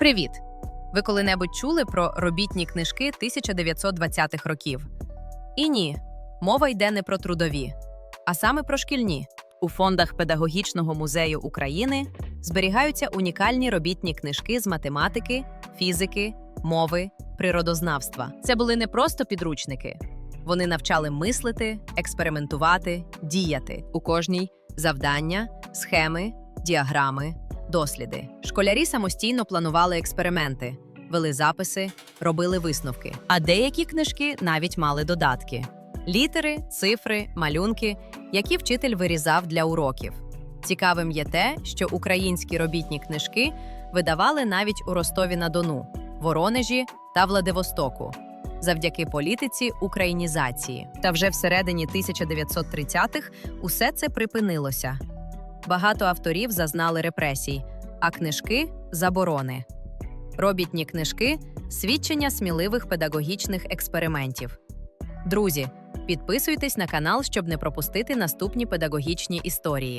Привіт! Ви коли-небудь чули про робітні книжки 1920-х років? І ні, мова йде не про трудові, а саме про шкільні. У фондах Педагогічного музею України зберігаються унікальні робітні книжки з математики, фізики, мови, природознавства. Це були не просто підручники. Вони навчали мислити, експериментувати, діяти. У кожній завдання, схеми, діаграми, досліди. Школярі самостійно планували експерименти, вели записи, робили висновки. А деякі книжки навіть мали додатки: літери, цифри, малюнки, які вчитель вирізав для уроків. Цікавим є те, що українські робітні книжки видавали навіть у Ростові на Дону, Воронежі та Владивостоку. Завдяки політиці українізації. Та вже всередині 1930-х усе це припинилося. Багато авторів зазнали репресій, а книжки заборони. Робітні книжки свідчення сміливих педагогічних експериментів. Друзі, підписуйтесь на канал, щоб не пропустити наступні педагогічні історії.